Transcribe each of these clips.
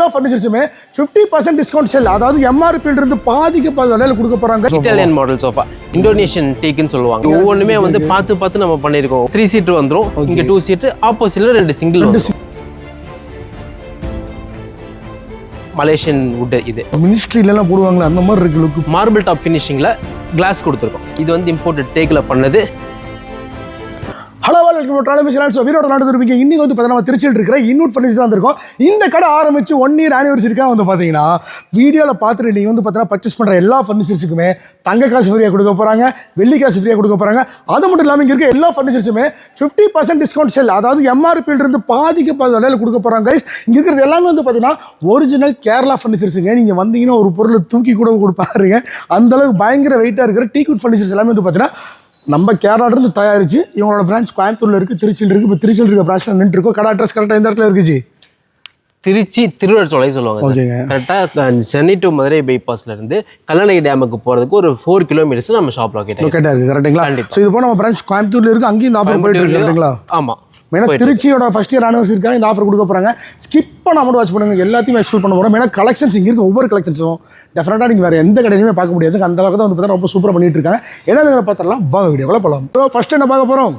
எல்லா ஃபர்னிச்சர்ஸுமே fifty percent discount sale அதாவது எம்ஆர்பியில் இருந்து பாதிக்கு பாதி விலையில கொடுக்க போறாங்க. இட்டாலியன் மாடல் சோஃபா இந்தோனேஷியன் டீக்குன்னு சொல்லுவாங்க. ஒவ்வொன்றுமே வந்து பார்த்து பார்த்து நம்ம பண்ணியிருக்கோம் த்ரீ சீட் வந்துரும். இங்க டூ சீட் ஆப்போசிட்ல ரெண்டு சிங்கிள் மலேசியன் வுட் இது. மினிஸ்ட்ரியில எல்லாம் போடுவாங்களே அந்த மாதிரி இருக்கு லுக் மார்பிள் டாப் ஃபினிஷிங்ல கிளாஸ் கொடுத்துருக்கோம். இது வந்து இம்போர்ட்டட் டேக்கில் பண்ணது. ஹலோ வெல்கம் ட்ராலமி சேனல் வீரோட நாடு இருப்பீங்க இன்னைக்கு வந்து பார்த்தீங்கன்னா நம்ம திருச்சியில் இருக்கிற இன்னூட் ஃபர்னிச்சர் வந்திருக்கோம். இந்த கடை ஆரம்பிச்சு ஒன் இயர் ஆனிவர்சரிக்காக வந்து பார்த்தீங்கன்னா வீடியோவில் பார்த்துட்டு நீங்கள் வந்து பார்த்தீங்கன்னா பர்ச்சேஸ் பண்ணுற எல்லா ஃபர்னிச்சர்ஸுக்குமே தங்க காசு ஃப்ரீயாக கொடுக்க போகிறாங்க வெள்ளி காசு ஃப்ரீயாக கொடுக்க போகிறாங்க அது மட்டும் இல்லாமல் இங்கே இருக்க எல்லா ஃபர்னிச்சர்ஸுமே ஃபிஃப்டி பர்சன்ட் டிஸ்கவுண்ட் செல் அதாவது எம்ஆர்பியில் இருந்து பாதிக்கு பாதி விலையில் கொடுக்க போகிறாங்க கைஸ் இங்கே இருக்கிறது எல்லாமே வந்து பார்த்தீங்கன்னா ஒரிஜினல் கேரளா ஃபர்னிச்சர்ஸுங்க நீங்கள் வந்தீங்கன்னா ஒரு பொருளை தூக்கி கூட கொடுப்பாருங்க. அந்தளவுக்கு பயங்கர வெயிட்டாக இருக்கிற டீ குட் ஃபர்னிச்சர்ஸ் எல்லாமே வந்து பார்த்தீங்கன்னா நம்ம கேரளால இருந்து தயாரிச்சு இவங்களோட பிரான்ச் கோயம்புத்தூர்ல இருக்கு திருச்சியில் இருக்கு இப்போ திருச்சியில் இருக்க பிரான்ச்ல நின்று இருக்கோம். கடை அட்ரஸ் கரெக்டாக எந்த இடத்துல இருக்குச்சு? திருச்சி திருவள்ளுவர் சொல்லுவாங்க சார். ஓகேங்க. கரெக்டாக சென்னை டு மதுரை பைபாஸ்ல இருந்து கல்லணை டேமுக்கு போறதுக்கு ஒரு ஃபோர் கிலோமீட்டர்ஸ் நம்ம ஷாப் லொக்கேட் லொக்கேட்டாக இருக்கு கரெக்டுங்களா. ஸோ இது போல நம்ம பிரான்ச் கோயம்புத்தூர்ல இருக்கு அங்கேயும் இந்த ஆஃபர் போயிட்டு இருக்கு கரெக்டுங்களா ஆமா. மெயினாக திருச்சியோட ஃபர்ஸ்ட் இயர் ஆனிவர்சரிக்காக இந்த ஆஃபர் கொடுக்க போறாங்க. ஸ்கிப் பண்ண மட்டும் வாட்ச் பண்ணுங்க. எல்லாத்தையும் எக்ஸ்ப்ளோர் பண்ண போகிறோம் ஏன்னா கலெக்ஷன்ஸ் இங்கே இருக்க ஒவ்வொரு கலெக்ஷன்ஸும் டெஃபினட்டாக நீங்கள் வேறு எந்த கடையிலுமே பார்க்க முடியாது. அந்த அளவுக்கு தான் வந்து பார்த்தா ரொம்ப சூப்பராக பண்ணிட்டு இருக்காங்க. என்ன பார்த்துடலாம். வாங்க வீடியோவில் போகலாம் ஸோ ஃபர்ஸ்ட் என்ன பார்க்க போகிறோம்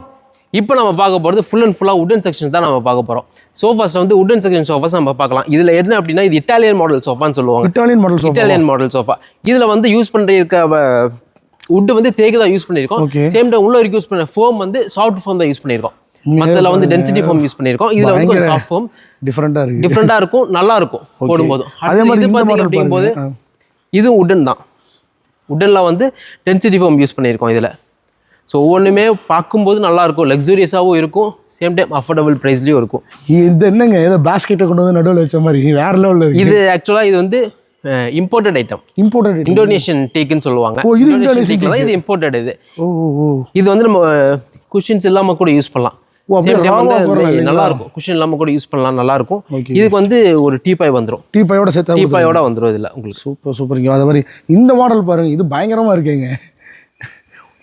இப்போ நம்ம பார்க்க போகிறது ஃபுல் அண்ட் ஃபுல்லாக உடன் செக்ஷன் தான் நம்ம பார்க்க போகிறோம் சோஃபாஸில் வந்து உடன் செக்ஷன் சோஃபாஸ் நம்ம பார்க்கலாம். இதில் என்ன அப்படின்னா இது இட்டாலியன் மாடல் சோஃபான்னு சொல்லுவாங்க. Italian model Italian model sofa இதில் வந்து யூஸ் பண்ணிருக்க உட் வந்து தேக்கு தான் யூஸ் பண்ணியிருக்கோம். சேம் டைம் உள்ள வரைக்கும் யூஸ் பண்ண ஃபோம் வந்து சாஃப்ட் ஃபோம் தான் யூஸ் பண்ணியிருக்கோம். மற்றதில் வந்து டென்சிட்டி ஃபோம் யூஸ் பண்ணியிருக்கோம். இதில் வந்து கொஞ்சம் சாஃப்ட் ஃபோம் டிஃப்ரெண்ட்டாக இருக்கு. டிஃப்ரெண்ட்டாக இருக்கும் நல்லா இருக்கும் போடும்போது. அதே மாதிரி இது பார்த்தீங்க அப்படிங்கும்போது. இதுவும் உடன் தான். உடனில் வந்து டென்சிட்டி ஃபோம் யூஸ் பண்ணியிருக்கோம் இதில். ஸோ ஒவ்வொன்றுமே பார்க்கும்போது நல்லா இருக்கும் லக்ஸூரியஸாகவும் இருக்கும். சேம் டைம் அஃபோர்டபுள் ப்ரைஸ்லேயும் இருக்கும். இது என்னங்க? ஏதோ பேஸ்கெட்டை கொண்டு வந்து நடுவில் வச்ச மாதிரி. வேற லெவலில் இது ஆக்சுவலாக இது வந்து இம்போர்ட்டட் ஐட்டம் இம்போர்ட்டட் இந்தோனேஷியன் டேக்குன்னு சொல்லுவாங்க. இது இந்தோனேஷியன் டேக்கில் இது இம்போர்ட்டட் இது. இது வந்து நம்ம குஷின்ஸ் இல்லாமல் கூட யூஸ் பண்ணலாம். நல்லா இருக்கும் குஷின் இல்லாமல் கூட யூஸ் பண்ணலாம் நல்லா இருக்கும். இதுக்கு வந்து ஒரு டீபாய் வந்துடும் டீ பையோட சேர்த்து டீபாயோட வந்துடும் இதில் உங்களுக்கு. சூப்பர் சூப்பருங்க அது மாதிரி இந்த மாடல் பாருங்க. இது பயங்கரமா இருக்குங்க.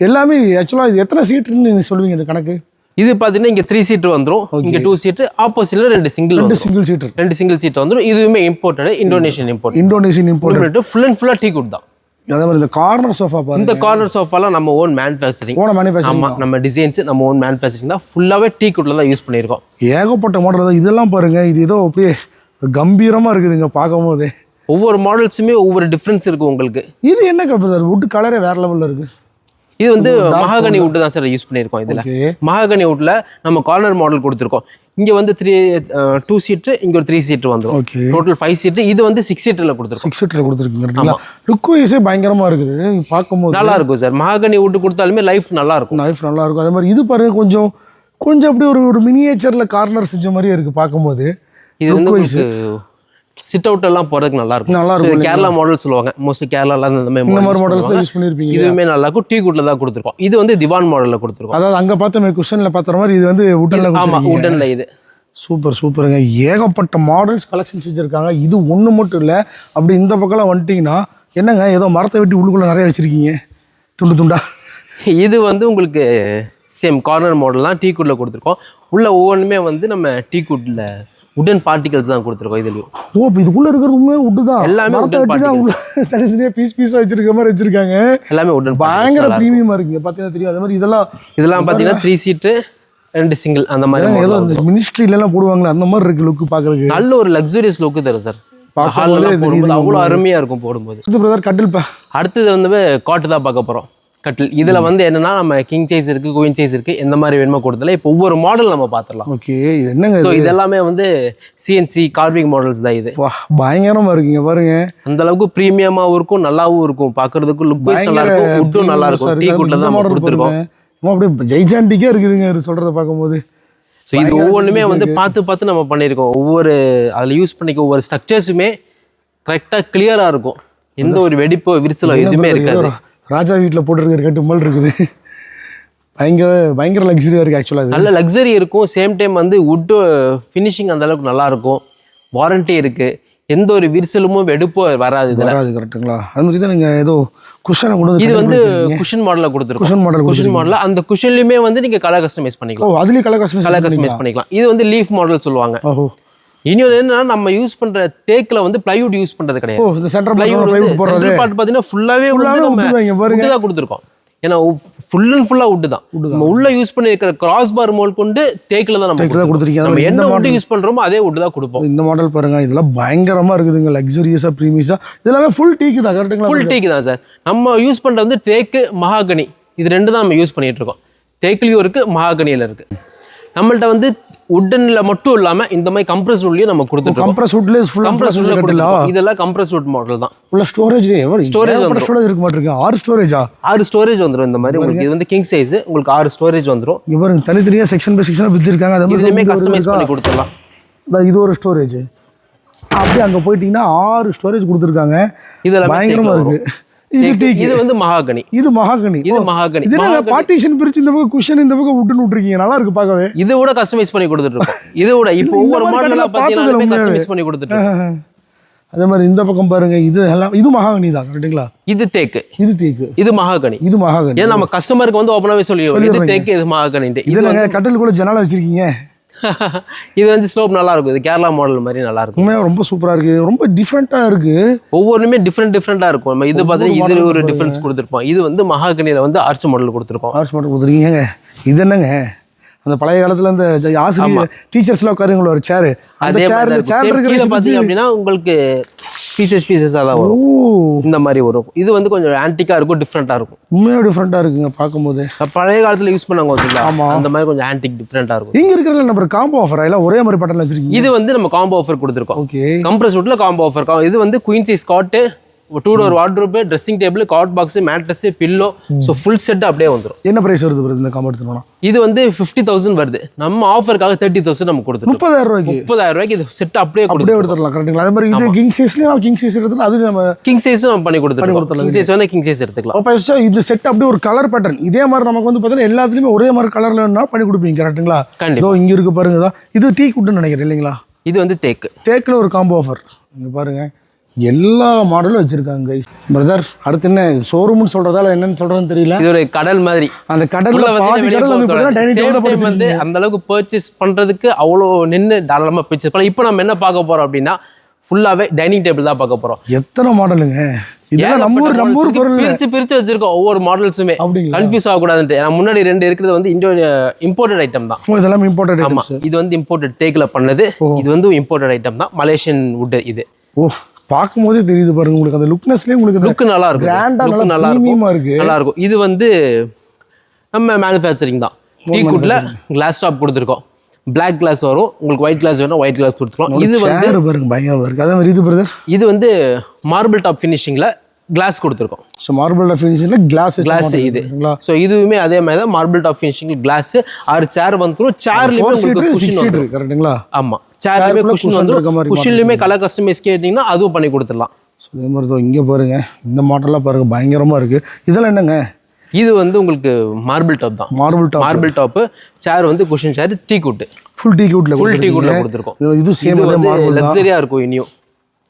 எல்லாமே ஆக்சுவலாக இது எத்தனை சீட்டுன்னு சொல்லுவீங்க இந்த கணக்கு? இது பார்த்தீங்கன்னா இங்கே த்ரீ சீட் வந்துடும் இங்கே டூ சீட் ஆப்போசிட்ல ரெண்டு சிங்கிள் ரெண்டு சிங்கிள் சீட்டர் ரெண்டு சிங்கிள் சீட் வந்துடும் இதுவுமே imported Indonesian import Indonesian import full and ஃபுல்லாக டீ குட் தான். அதே மாதிரி இந்த கார்னர் சோஃபா பாருங்க. இந்த கார்னர் சோஃபாலாம் நம்ம ஓன் மேனுஃபேக்சரிங் போன மேனுஃபேக்சரிங் ஆமா நம்ம டிசைன்ஸ் நம்ம ஓன் மேனுஃபேக்சரிங் தான். ஃபுல்லாவே டீ குட்ல தான் யூஸ் பண்ணியிருக்கோம். ஏகப்பட்ட மாடல் தான். இதெல்லாம் பாருங்க இது ஏதோ அப்படியே கம்பீரமா இருக்குதுங்க பார்க்கும் போதே ஒவ்வொரு மாடல்ஸுமே ஒவ்வொரு டிஃப்ரென்ஸ் இருக்கும் உங்களுக்கு. இது என்ன கப்பு வுட் கலரே வேற லெவல்ல இருக்கு. இது வந்து மகாகனி வுட் தான் சார் யூஸ் பண்ணியிருக்கோம் இதுல. மகாகனி வுட்ல நம்ம கார்னர் மாடல் கொடுத்துருக்கோம். இங்க வந்து த்ரீ டூ சீட்டு இங்க ஒரு த்ரீ சீட்டு வந்துடும் ஓகே டோட்டல் ஃபைவ் சீட்டு இது வந்து சிக்ஸ் சீட்டில் கொடுத்துருக்கோம். சிக்ஸ் சீட்டர் கொடுத்துருக்கீங்க லுக் வைஸே பயங்கரமா இருக்குது. பார்க்கும்போது நல்லா இருக்கும் சார் மகாகனி வுட் கொடுத்தாலுமே லைஃப் நல்லா இருக்கும். நைஃப் நல்லா இருக்கும். அதே மாதிரி இது பாருங்க கொஞ்சம் கொஞ்சம் அப்படியே ஒரு ஒரு மினியேச்சர்ல கார்னர் செஞ்ச மாதிரியே இருக்கு பார்க்கும்போது. இது வந்து சிட் அவுட் எல்லாம் போறதுக்கு நல்லா இருக்கும் நல்லா இருக்கும் கேரளா மாடல் சொல்லுவாங்க. மோஸ்ட்லி கேரளால இந்த மாதிரி இந்த மாதிரி மாடல்ஸ். யூஸ் பண்ணியிருப்பீங்க இதுவுமே நல்லா இருக்கும் டீ குட்ல தான் கொடுத்துருக்கோம். இது வந்து திவான் மாடல்ல கொடுத்துருக்கோம். அதாவது அங்க பார்த்த குஷன்ல பார்த்த மாதிரி இது வந்து உட்டன்ல ஆமா உடன்ல இது. சூப்பர் சூப்பருங்க ஏகப்பட்ட மாடல்ஸ் கலெக்ஷன்ஸ் வச்சிருக்காங்க. இது ஒண்ணு மட்டும் இல்ல. அப்படி இந்த பக்கம்லாம் வந்துட்டீங்கன்னா என்னங்க ஏதோ மரத்தை வெட்டி உள்ளுக்குள்ள நிறைய வச்சிருக்கீங்க? துண்டு துண்டா? இது வந்து உங்களுக்கு சேம் கார்னர் மாடல் தான் டீ குட்ல கொடுத்துருக்கோம். உள்ள ஒவ்வொன்றுமே வந்து நம்ம டீ குட்ல உடன் பார்ட்டிகல்ஸ் தான் கொடுத்துருக்கோம் இதுலயும். ஓ இதுக்குள்ள இருக்கிறதுமே உட்டு தான். எல்லாமே தனித்தனியாக பீஸ் பீஸாக வச்சிருக்க மாதிரி வச்சிருக்காங்க. எல்லாமே உடன் பயங்கர ப்ரீமியமா இருக்குங்க. பார்த்தீங்கன்னா தெரியும். அதே மாதிரி இதெல்லாம் இதெல்லாம் பார்த்தீங்கன்னா த்ரீ சீட்டு ரெண்டு சிங்கிள் அந்த மாதிரி ஏதோ அந்த மினிஸ்ட்ரியில எல்லாம் போடுவாங்களே அந்த மாதிரி இருக்கு லுக் பார்க்கறதுக்கு நல்ல ஒரு லக்ஸூரியஸ் லுக்கு தரும் சார் அவ்வளோ அருமையா இருக்கும் போடும்போது. அடுத்து கட்டில் அடுத்தது வந்து காட்டு தான் பார்க்க போறோம். கட்டில். இதுல வந்து என்னன்னா நம்ம கிங் சைஸ் இருக்கு குயின் சைஸ் இருக்கு எந்த மாதிரி வேணுமோ கொடுத்தல இப்போ ஒவ்வொரு மாடல் நம்ம பார்த்துடலாம் ஓகே இது என்னங்க ஸோ இதெல்லாமே வந்து சிஎன்சி கார்விங் மாடல்ஸ் தான் இது. வா பயங்கரமா இருக்குங்க பாருங்க. அந்த அளவுக்கு ப்ரீமியமாவும் இருக்கும் நல்லாவும் இருக்கும். பார்க்கிறதுக்கு லுக் வைஸ் நல்லா இருக்கும் உட்டும் நல்லா இருக்கும். டீ குட்ல தான் நம்ம கொடுத்துருக்கோம். அப்படியே ஜெய்ஜாண்டிக்கே இருக்குதுங்க சொல்றத பார்க்கும்போது. ஸோ இது ஒவ்வொன்றுமே வந்து பார்த்து பார்த்து நம்ம பண்ணியிருக்கோம். ஒவ்வொரு அதில் யூஸ் பண்ணிக்க ஒவ்வொரு ஸ்ட்ரக்சர்ஸுமே கரெக்டாக கிளியராக இருக்கும். எந்த ஒரு வெடிப்போ விரிசலோ எதுவுமே இருக்காது. ராஜா வீட்டில் போட்டிருக்கிற கட்டு மாதிரி இருக்குது. பயங்கர பயங்கர லக்ஸரியா இருக்கு ஆக்சுவலாக நல்ல லக்ஸரி இருக்கும். சேம் டைம் வந்து வுட்டு ஃபினிஷிங் அந்த அளவுக்கு நல்லா இருக்கும். வாரண்டி இருக்கு. எந்த ஒரு விரிசலுமோ வெடிப்போ வராது வராது கரெக்ட்டுங்களா அது மாதிரி தான் நீங்க ஏதோ குஷனை கொண்டு வந்து இது வந்து. குஷன் மாடலில் கொடுத்துருக்கோம். குஷன் மாடல் குஷன் மாடலில் அந்த குஷன்லையுமே வந்து நீங்க கலர் கஸ்டமைஸ் பண்ணிக்கலாம். அதுலயும் கலர் கஸ்டமைஸ் கலர் கஸ்டமைஸ் பண்ணிக்கலாம். இது வந்து லீஃப் மாடல் சொல்லுவாங்க. ஓஹோ. இன்னொரு என்னன்னா நம்ம யூஸ் பண்ற தேக்குல வந்து பிளைவுட் யூஸ் பண்றது கிடையாது. இந்த சென்டர் பிளைவுட் போடுறது. பார்ட் பாத்தீங்கன்னா ஃபுல்லாவே நம்ம கொடுத்துருக்கோம். ஏன்னா ஃபுல் அண்ட் ஃபுல்லா வுட் தான். நம்ம உள்ள யூஸ் பண்ணிருக்கிற கிராஸ் பார் மோல் கொண்டு தேக்குல தான் நம்ம தான் கொடுத்துருக்கீங்க. நம்ம என்ன வுட் யூஸ் பண்றோமோ அதே வுட் தான் கொடுப்போம். இந்த மாடல் பாருங்க இதெல்லாம் பயங்கரமா இருக்குதுங்க. லக்ஸுரியஸா ப்ரீமியஸா இதெல்லாமே ஃபுல் டீக்கு தான் கரெக்ட்டுங்களா ஃபுல் டேக் தான் சார் நம்ம யூஸ் பண்றது வந்து தேக்கு மகாகனி இது ரெண்டு தான் நம்ம யூஸ் பண்ணிட்டு இருக்கோம். தேக்குலயும் இருக்கு மகாகனியில இருக்கு. நம்மள்ட்ட வந்து உட்டன்ல மட்டும் இல்லாம இந்த மாதிரி கம்ப்ரஸ் வுட்லயும் நம்ம கொடுத்துருக்கோம் கம்ப்ரஸ் வுட்ல ஃபுல் கம்ப்ரஸ் கட்டல கொடுத்துருக்கோம் இதெல்லாம் கம்ப்ரஸ் வுட் மாடல் தான். உள்ள ஸ்டோரேஜ் ஸ்டோரேஜ் வந்துரும். ஸ்டோரேஜ் இருக்க மாட்டிருக்கு. ஆறு ஸ்டோரேஜா ஆறு ஸ்டோரேஜ் வந்துரும் இந்த மாதிரி உங்களுக்கு. இது வந்து கிங் சைஸ் உங்களுக்கு ஆறு ஸ்டோரேஜ் வந்துரும். இங்க பாருங்க தனித்தனியா செக்ஷன் பை செக்ஷனா பிரிச்சிருக்காங்க. அது மாதிரி கஸ்டமைஸ்? பண்ணி கொடுத்துடலாம். இதா ஒரு ஸ்டோரேஜ் அப்படியே அங்க போயிட்டீங்கன்னா ஆறு ஸ்டோரேஜ் கொடுத்துருக்காங்க. இதெல்லாம் பயங்கரமா இருக்கு. இது வந்து மகாகனி. இது மகாகனி. இது மகாகனி. இது மகாகனி. பார்ட்டிஷன் பிரிச்சு இந்த பக்கம் குஷன் இந்த பக்கம் விட்டுன்னு விட்டுருக்கீங்க. நல்லா இருக்கு பார்க்கவே. இது கூட கஸ்டமைஸ் பண்ணி கொடுத்துட்டு இருக்கோம் இது கூட இப்போ ஒவ்வொரு மாதிரி மாடல் கடையில எல்லாம் பார்த்ததில்ல பார்த்தீங்கன்னா. கஸ்டமைஸ் பண்ணி கொடுத்துட்டு. அதே மாதிரி இந்த பக்கம் பாருங்க. இது எல்லாம் இது மகாகனி தான் கரெக்ட்டுங்களா இது தேக்கு. இது தேக்கு. இது மகாகனி. இது மகாகனி. நம்ம கஸ்டமருக்கு வந்து ஓப்பனாவே சொல்லிடுவோம். இது தேக்கு இது மகாகனின்ட்டு. இது நாங்க கட்டில் கூட ஜன்னலா வச்சிருக்கீங்க? இது வந்து ஸ்லோப் நல்லா இருக்கும் இது கேரளா மாடல் மாதிரி நல்லா இருக்கும் உண்மையா ரொம்ப சூப்பரா இருக்கு. ரொம்ப டிஃப்ரெண்டா இருக்கு. ஒவ்வொன்றுமே டிஃப்ரெண்ட் டிஃப்ரெண்டா இருக்கும். நம்ம இது பார்த்தீங்கன்னா இது ஒரு டிஃபரன்ஸ் கொடுத்துருப்போம். இது வந்து மகாகனியில வந்து ஆர்ச் மாடல் கொடுத்துருக்கோம். ஆர்ட்ஸ் மட்டும் கொடுத்துருக்கீங்க. இது என்னங்க? அந்த பழைய காலத்துல அந்த ஆசிரியர் டீச்சர்ஸ்லாம் உட்காருங்களோ ஒரு சேர் அந்த சேர்ல சேர் இருக்கிற பார்த்தீங்க அப்படின்னா உங்களுக்கு பீசஸ் பீசஸாக தான் வரும். இந்த மாதிரி வரும். இது வந்து கொஞ்சம் ஆன்டிக்கா இருக்கும் டிஃப்ரெண்டா இருக்கும். உண்மையாக டிஃப்ரெண்டா இருக்குங்க பார்க்கும்போது. பழைய காலத்துல யூஸ் பண்ணாங்க பார்த்தீங்களா? ஆமா. அந்த மாதிரி கொஞ்சம் ஆன்டிக் டிஃப்ரெண்டா இருக்கும். இங்க இருக்கிறதுல நம்ம காம்போ ஆஃபர் எல்லாம் ஒரே மாதிரி பட்டன்ல வச்சிருக்கீங்க இது வந்து நம்ம காம்போ ஆஃபர் கொடுத்துருக்கோம். ஓகே கம்ப்ரஸ் வுட்ல காம்போ ஆஃபர் இது வந்து queen size cot two door wardrobe dressing table cot box mattress pillow so full set அப்படியே வந்துரும். என்ன பிரைஸ் வருது இந்த காம்போ எடுத்துனோம்னா இது வந்து ஃபிஃப்டி தௌசண்ட் வருது. நம்ம ஆஃபருக்காக தேர்ட்டி தௌசண்ட் நம்ம கொடுத்துருக்கோம் முப்பதாயிரம் ரூபாய்க்கு? முப்பதாயிரம் ரூபாய்க்கு இது செட் அப்படியே அப்படியே எடுத்துடலாம் கரெக்ட்டுங்களா அதே மாதிரி இது கிங் சைஸ்லயும் கிங் சைஸ் எடுத்துனா அது நம்ம கிங் சைஸும் நம்ம பண்ணி கொடுத்துருக்கோம் கொடுத்துடலாம். கிங் சைஸ் வேணா கிங் சைஸ் எடுத்துக்கலாம். அப்போ இது செட் அப்படியே ஒரு கலர் பேட்டர்ன் இதே மாதிரி நமக்கு வந்து பார்த்தீங்கன்னா எல்லாத்துலயுமே ஒரே மாதிரி கலர்ல வேணா பண்ணி கொடுப்பீங்க கரெக்ட்டுங்களா கண்டிப்பா. இதோ இங்க இருக்கு பாருங்க இதோ. டீ குட்டுன்னு நினைக்கிறேன் இல்லைங்களா? இது வந்து தேக்கு. தேக்கில் ஒரு காம்போ ஆஃபர் இங்க பாருங்க. எல்லா மாடலும் வச்சிருக்காங்க கைஸ் பிரதர் அடுத்து என்ன? ஷோரூம்னு சொல்றதால என்னன்னு சொல்றதுன்னு தெரியல? இது ஒரு கடல் மாதிரி. அந்த கடல்ல பாதி கடல் வந்து வந்து அந்த அளவுக்கு பர்ச்சேஸ் பண்றதுக்கு அவ்வளோ நின்று தாராளமா பர்ச்சேஸ் பண்ணலாம். இப்போ நம்ம என்ன பார்க்க போறோம் அப்படின்னா ஃபுல்லாவே டைனிங் டேபிள் தான் பார்க்க போறோம். எத்தனை மாடலுங்க இதெல்லாம் நம்ம ஊர் நம்ம ஊர் பொருள் பிரிச்சு பிரிச்சு வச்சிருக்கோம் ஒவ்வொரு மாடல்ஸுமே கன்ஃபியூஸ் ஆகக்கூடாதுன்ட்டு. நான் முன்னாடி ரெண்டு இருக்கிறது வந்து இண்டோ இம்போர்ட்டட் ஐட்டம் தான். இதெல்லாம் இம்பார்ட்டன்ட் ஆமா. இது வந்து இம்போர்ட்டட் டேக்ல பண்ணது. இது வந்து இம்போர்ட்டட் ஐட்டம் தான். மலேசியன் வுட் இது. ஓ. பார்க்கும்போதே தெரியுது பாருங்க உங்களுக்கு அந்த லுக்னஸ்லயே உங்களுக்கு லுக் நல்லா இருக்கும் கிராண்டா Look நல்லா இருக்கும். இருக்கு. நல்லா இருக்கும். இது வந்து நம்ம மேனுஃபேக்சரிங் தான். டீ குட்ல கிளாஸ் டாப் கொடுத்துருக்கோம். Black கிளாஸ் வரும். உங்களுக்கு ஒயிட் கிளாஸ் வேணும் ஒயிட் கிளாஸ் கொடுத்துருக்கோம் இது வந்து பாருங்க பயங்கரமா இருக்கு. அதே மாதிரி இது பிரதர் இது வந்து மார்பிள் டாப் ஃபினிஷிங்ல கிளாஸ் கொடுத்துருக்கோம். ஸோ மார்பிள் ஃபினிஷிங்ல கிளாஸ் கிளாஸ் இது. ஸோ இதுவுமே அதே மாதிரி தான் மார்பிள் டாப் ஃபினிஷிங் கிளாஸ் ஆறு சேர் வந்துரும். சேர்லயுமே உங்களுக்கு சீட்டர் குஷன் Chair-க்குள்ள குஷன் மாதிரி குஷன்லயுமே கலர் கஸ்டமைஸ் கேட்டீங்கன்னா அதுவும் பண்ணி கொடுத்துடலாம். ஸோ இதே மாதிரி தான் இங்கே பாருங்க. இந்த மாடல்லாம் பாருங்க. பயங்கரமா இருக்கு. இதெல்லாம் என்னங்க? இது வந்து உங்களுக்கு மார்பிள் டாப் தான். Marble top marble top chair வந்து cushion chair teak wood full teak குட்ல full teak குட்ல கொடுத்துருக்கோம். இது சேம் இது அதே வந்து மார்பிள் தான். லக்ஸரியா இருக்கும் இனியும்.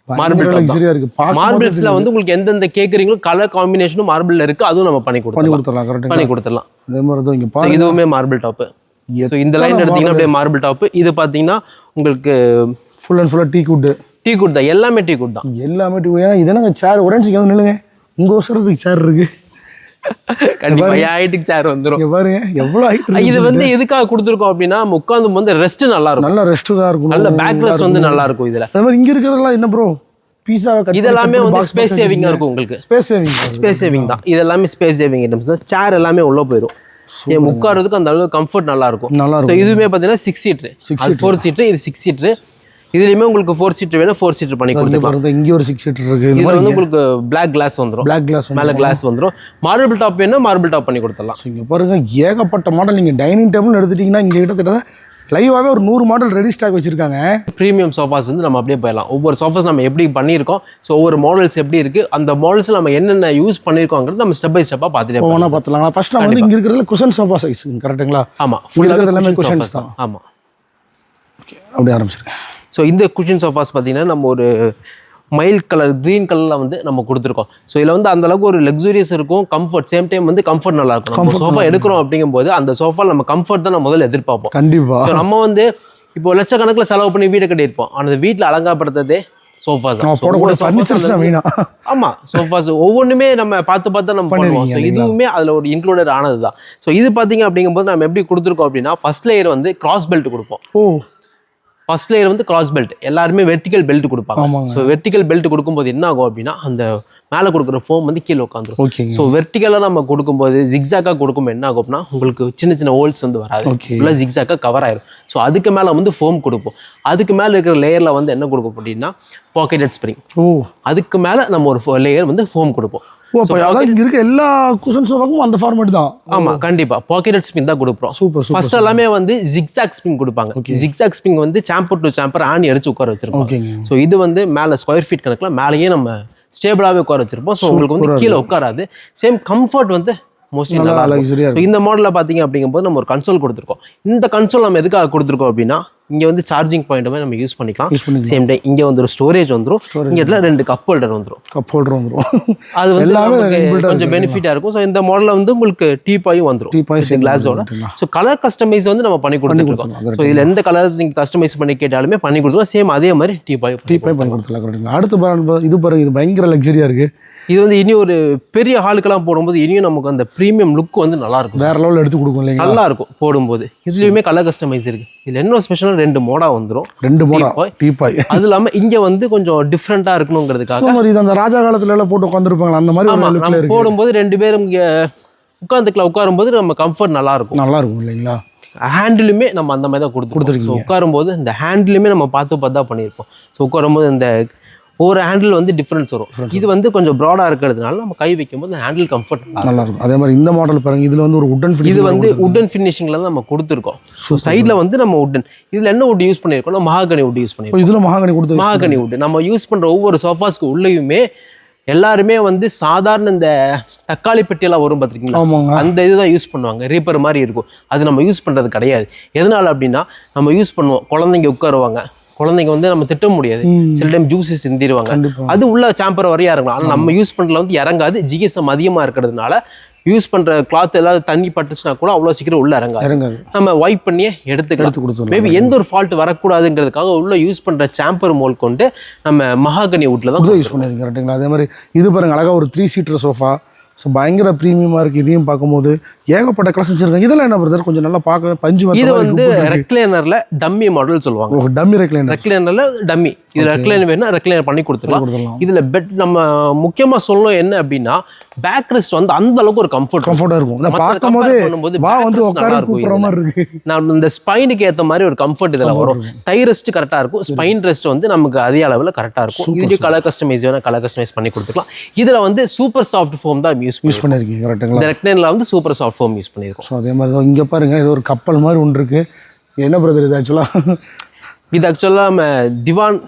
மார்பிள் லக்ஸரியா இருக்கு. மார்பிள்ஸ்ல வந்து உங்களுக்கு எந்தெந்த கேக்குறீங்களோ கலர் காம்பினேஷனும் மார்பிள்ல இருக்கு. அதுவும் நம்ம பண்ணி பண்ணி கொடுத்துடலாம். கரெக்ட்டுங்களா பண்ணி கொடுத்துடலாம். அதே மாதிரி தான் இங்கே பாருங்க. இதுவுமே மார்பிள் டாப் ஸோ இந்த லைன் எடுத்தீங்கன்னா அப்படியே மார்பிள் டாப் இது பாத்தீங்கன்னா உங்களுக்கு ஃபுல் அண்ட் ஃபுல்லாக டீ குட்டு டீ குட் தான் எல்லாமே டீ குட் தான். எல்லாமே டீ ஏன்னா இது என்னங்க சேர் ஒரே நிமிஷம் வந்து நில்லுங்க. உங்க அவசரத்துக்கு சேர் இருக்கு. கண்டிப்பா ஹைட்டுக்கு சேர் வந்துரும். இங்க பாருங்க எவ்வளோ ஹைட் இது வந்து எதுக்காக கொடுத்துருக்கோம் அப்படின்னா உட்காந்து வந்து ரெஸ்ட் நல்லா இருக்கும். நல்ல ரெஸ்டாக இருக்கும் நல்ல பேக் ரெஸ்ட் வந்து நல்லா இருக்கும் இதுல. அதே மாதிரி இங்க இருக்கிறதெல்லாம் என்ன ப்ரோ பீஸாவை கட் இதெல்லாமே வந்து ஸ்பேஸ் சேவிங்கா இருக்கும் உங்களுக்கு. ஸ்பேஸ் சேவிங் ஸ்பேஸ் சேவிங் தான். இது எல்லாமே ஸ்பேஸ் சேவிங் ஐட்டம்ஸ் தான். சேர் எல்லாமே உள்ள போயிடும் ஏன் உட்கார்றதுக்கு அந்த அளவுக்கு கம்ஃபர்ட் நல்லா இருக்கும் நல்லா ஸோ இருக்கும் இதுவுமே பார்த்தீங்கன்னா சிக்ஸ் சீட்ரு அது ஃபோர் சீட்ரு இது சிக்ஸ் சீட்ரு இதுலயுமே உங்களுக்கு ஃபோர் சீட்ரு வேணும் ஃபோர் சீட்ரு பண்ணி பாருங்க இங்க ஒரு சிக்ஸ் சீட்டர் இருக்கு. மாதிரி வந்து உங்களுக்கு பிளாக் கிளாஸ் வந்துரும். பிளாக் கிளாஸ் மேல கிளாஸ் வந்துரும். மார்பிள் டாப் வேணும் மார்பிள் டாப் பண்ணி கொடுத்துடலாம். இங்க பாருங்க ஏகப்பட்ட மாடல் நீங்க டைனிங் டேபிள் எடுத்துட்டீங்கன்னா இங்க கிட்டத்தட்ட லைவாவே ஒரு நூறு மாடல் ரெடி ஸ்டாக் வச்சிருக்காங்க. ப்ரீமியம் சோஃபாஸ் வந்து நம்ம அப்படியே போயிடலாம். ஒவ்வொரு சோஃபாஸ் நம்ம எப்படி பண்ணியிருக்கோம்? ஸோ ஒவ்வொரு மாடல்ஸ் எப்படி இருக்கு? அந்த மாடல்ஸ் நம்ம என்னென்ன யூஸ் பண்ணியிருக்கோங்கிறது நம்ம ஸ்டெப் பை ஸ்டெப்பாக பார்த்துட்டே ஒவ்வொன்றா பார்த்துலாம் ஃபர்ஸ்ட் நான் வந்து இங்க இருக்கிறதுல குஷன் சோஃபா சைஸ் கரெக்ட்டுங்களா ஆமா. இங்க இருக்கிறது ஃபுல்லாக எல்லாமே cushions தான். ஆமா. அப்படி ஆரம்பிச்சிருக்கேன் ஸோ இந்த குஷன் சோஃபாஸ் பார்த்தீங்கன்னா நம்ம ஒரு மைல்ட் கலர் க்ரீன் கலரில் வந்து நம்ம கொடுத்துருக்கோம். ஸோ இதில் வந்து அந்த அளவுக்கு ஒரு லக்ஸூரியஸ் இருக்கும். கம்ஃபர்ட் சேம் டைம் வந்து கம்ஃபர்ட் நல்லா இருக்கும். நம்ம சோஃபா எடுக்கிறோம் அப்படிங்கும்போது அந்த சோஃபா நம்ம கம்ஃபர்ட் தான் நம்ம முதல்ல எதிர்பார்ப்போம். கண்டிப்பா. ஸோ நம்ம வந்து இப்போ லட்சக்கணக்கில் செலவு பண்ணி வீடு கட்டியிருப்போம். ஆனால் அந்த வீட்டில் அலங்காரப்படுத்துறதே சோஃபாஸ் நம்ம போடக்கூடிய ஃபர்னிச்சர்ஸ் தான் மெயினா ஆமா சோஃபாஸ் ஒவ்வொன்றுமே நம்ம பார்த்து பார்த்து நம்ம பண்ணுவோம். ஸோ? இதுவுமே அதில் ஒரு இன்க்ளூடட் ஆனது தான். ஸோ இது பார்த்தீங்க அப்படிங்கும்போது நம்ம எப்படி கொடுத்துருக்கோம் அப்படின்னா ஃபர்ஸ்ட் லேயர் வந்து கிராஸ் பெல்ட் கொடுப்போம். ஓ. ஃபர்ஸ்ட் லேயர் வந்து கிராஸ் பெல்ட் எல்லாருமே வெர்டிகல் பெல்ட் கொடுப்பாங்க. ஸோ வெர்டிகல் பெல்ட் கொடுக்கும்போது என்ன ஆகும் அப்படின்னா அந்த மேலே கொடுக்குற ஃபோம் வந்து கீழே உட்காந்துரும். ஓகேங்க ஸோ வெர்டிகலாக நம்ம கொடுக்கும்போது ஜிக்ஸாக்காக கொடுக்கும்போது என்ன ஆகும் அப்படின்னா உங்களுக்கு சின்ன சின்ன ஹோல்ஸ் வந்து வராது. ஓகே ஃபுல்லாக ஜிக்ஸாக்காக கவர் ஆயிரும். ஸோ அதுக்கு மேலே வந்து ஃபோம் கொடுப்போம். அதுக்கு மேலே இருக்கிற லேயரில் வந்து என்ன கொடுப்போம் அப்படின்னா பாக்கெட்டட் ஸ்ப்ரிங் ஓ. அதுக்கு மேலே நம்ம ஒரு லேயர் வந்து ஃபோம் கொடுப்போம். இங்க இருக்க எல்லா குஷன் சோஃபாக்கும் அந்த ஃபார்மேட் தான். ஆமா கண்டிப்பா. பாக்கெட்டட் ஸ்பின் தான் கொடுப்போம். சூப்பர் ஃபர்ஸ்ட் எல்லாமே வந்து ஜிக்ஸாக் ஸ்பின் கொடுப்பாங்க. ஜிக்ஸாக் ஸ்பின் வந்து சாம்பர் டு சாம்பர் ஆணி அடிச்சு உட்கார ஓகேங்க ஸோ இது வந்து மேலே ஸ்கொயர் ஃபீட் கணக்கில் மேலேயே நம்ம ஸ்டேபிளாகவே உட்கார வச்சிருப்போம். ஸோ உங்களுக்கு வந்து கீழே உட்காராது. சேம் கம்ஃபர்ட் வந்து மோஸ்ட்லி நல்லா இந்த மாடலில் பார்த்தீங்க அப்படிங்கும்போது நம்ம ஒரு கன்சோல் கொடுத்துருக்கோம். இந்த கன்சோல் நம்ம எதுக்காக கொடுத்துருக்கோம் அப்படின்னா இங்கே வந்து சார்ஜிங் பாயிண்ட்டுமே நம்ம யூஸ் பண்ணிக்கலாம். யூஸ் பண்ணிக்கலாம். சேம் டைம் இங்கே வந்து ஒரு ஸ்டோரேஜ் வந்துரும். இங்கே இடத்துல ரெண்டு கப் ஹோல்டர் வந்துரும். கப் ஹோல்டர் வந்துரும். அது வந்து கொஞ்சம். பெனிஃபிட்டாக இருக்கும். ஸோ இந்த மாடலில் வந்து உங்களுக்கு டீப்பாயும் வந்துரும். டீ பாய் கிளாஸோட ஸோ கலர் கஸ்டமைஸ் வந்து நம்ம பண்ணி கொடுத்துருக்கோம் ஸோ இதில் எந்த கலர்ஸ் நீங்கள் கஸ்டமைஸ் பண்ணி கேட்டாலுமே பண்ணி கொடுத்துருவோம் சேம் அதே மாதிரி டீ பாய் டீ பாய் பண்ணி கொடுத்துலாம் கரெக்டுங்க அடுத்து பாருங்க இது பாருங்க இது பயங்கர லக்ஸரியா இருக்கு. இது வந்து இனி ஒரு பெரிய ஹாலுக்கெல்லாம் போடும்போது இனியும் நமக்கு அந்த ப்ரீமியம் லுக் வந்து நல்லா இருக்கும். வேற லெவலில் எடுத்து கொடுக்கும் இல்லைங்களா? நல்லா இருக்கும் போடும்போது. இதுலயுமே கலர் கஸ்டமைஸ் இருக்கு. இதுல என்ன ஸ்பெஷலாக ரெண்டு மோடா வந்துரும். ரெண்டு மோடா டீப்பாய். அது இல்லாம இங்க வந்து கொஞ்சம் டிஃப்ரெண்டா இருக்கணுங்கிறதுக்காக இது அந்த ராஜா காலத்துல எல்லாம் போட்டு உட்காந்துருப்பாங்களா அந்த மாதிரி நம்ம போடும்போது ரெண்டு பேரும் இங்க உட்காந்துக்கலாம் உட்காரும்போது நம்ம கம்ஃபர்ட் நல்லா இருக்கும் நல்லா இருக்கும் இல்லைங்களா? ஹேண்டிலுமே நம்ம அந்த மாதிரி தான் கொடுத்துருக்கோம். கொடுத்துருக்கீங்க. ஸோ உட்காரும்போது இந்த ஹேண்டிலுமே நம்ம பார்த்து பார்த்து தான் பண்ணியிருப்போம். ஸோ உட்காரும்போது இந்த ஒவ்வொரு ஹேண்டில் வந்து டிஃப்ரென்ஸ் வரும். இது வந்து கொஞ்சம் ப்ராடாக இருக்கிறதுனால நம்ம கை வைக்கும்போது இந்த ஹேண்டில் கம்ஃபர்ட் நல்லா இருக்கும் அதே மாதிரி இந்த மாடல் பாருங்க இதுல வந்து ஒரு உட்டன் இது வந்து உட்டன் ஃபினிஷிங்ல தான் நம்ம கொடுத்துருக்கோம். ஸோ சைடில் வந்து நம்ம உட்டன் இதில் என்ன உட் யூஸ் பண்ணியிருக்கோம் மகாகனி உட் யூஸ் பண்ணியிருக்கோம் இதுல மகாகனி கொடுத்து மகாகனி உட் நம்ம யூஸ் பண்ற ஒவ்வொரு சோஃபாஸ்க்கு உள்ளேயுமே எல்லாருமே வந்து சாதாரண இந்த தக்காளி பெட்டியெல்லாம் வரும் பார்த்துருக்கீங்களா அந்த இதுதான் யூஸ் பண்ணுவாங்க. ரீப்பர் மாதிரி இருக்கும். அது நம்ம யூஸ் பண்றது கிடையாது. எதனால அப்படின்னா நம்ம யூஸ் பண்ணுவோம். குழந்தைங்க உட்காருவாங்க. குழந்தைங்க வந்து நம்ம திட்ட முடியாது. சில டைம் ஜூஸஸ் சிந்திடுவாங்க. அது உள்ள சாம்பர் வரையா இருக்கலாம். ஆனால் நம்ம யூஸ் பண்றதுல வந்து இறங்காது. ஜிஎஸ்எம் அதிகமா இருக்கிறதுனால யூஸ் பண்ற கிளாத் ஏதாவது தண்ணி பட்டுச்சுன்னா கூட அவ்வளோ சீக்கிரம் உள்ள இறங்காது. இறங்காது. நம்ம வைப் பண்ணியே எடுத்துக்கலாம். எடுத்து கொடுத்துடலாம். மேபி எந்த ஒரு ஃபால்ட் வரக்கூடாதுங்கிறதுக்காக உள்ள யூஸ் பண்ற சாம்பர் மோல் கொண்டு நம்ம மகாகனி வுட்ல தான் யூஸ் பண்ணிருக்கீங்க கரெக்டுங்களா அதே மாதிரி இது பாருங்க அழகா ஒரு த்ரீ சீட்டர் சோஃபா ஸோ பயங்கர ப்ரீமியமாக இருக்குது இதையும் பார்க்கும்போது ஏகப்பட்ட கலெக்ஷன் வச்சிருக்காங்க. இதெல்லாம் என்ன பிரதர் கொஞ்சம் நல்லா பார்க்க பஞ்சு இது வந்து ரெக்லைனர்ல டம்மி மாடல் சொல்லுவாங்க. டம்மி ரெக்லைனர் ரெக்லைனர்ல டம்மி இது ரெக்லைன் வேணும்னா ரெக்லைனர் பண்ணி கொடுத்துக்கலாம். இதுல பெட் நம்ம முக்கியமா சொல்லணும் என்ன அப்படின்னா பேக் ரெஸ்ட் வந்து அந்த அளவுக்கு ஒரு கம்ஃபர்ட் கம்ஃபர்ட்டாக இருக்கும். இந்த மத்த பார்க்கும் போது compare பண்ணும்போது வந்து உட்கார கூப்பிட்ற. மாதிரி இருக்கு. நம்ம இந்த ஸ்பைனுக்கு ஏத்த மாதிரி ஒரு கம்ஃபர்ட் இதுல வரும். தை ரெஸ்ட் கரெக்டா இருக்கும். ஸ்பைன் ரெஸ்ட் வந்து நமக்கு அதே அளவுல கரெக்டா இருக்கும். இதுலயும் கலர் கஸ்டமைஸ் வேணா கலர் கஸ்டமைஸ் பண்ணி கொடுத்துக்கலாம். இதுல வந்து சூப்பர் சாஃப்ட் ஃபோம் தான் யூஸ் யூஸ் பண்ணியிருக்கீங்க கரெக்டுங்களா ரெக்லைன்ல வந்து சூப்பர் சாஃப்ட் ஃபோம் யூஸ் பண்ணியிருக்கோம் ஸோ அதே மாதிரி தான் இங்கே பாருங்க இது ஒரு கப்பல் மாதிரி ஒன்று இருக்கு. என்ன பிரதர் இது ஆக்சுவலாக இது ஆக்சுவலா நம்ம திவான்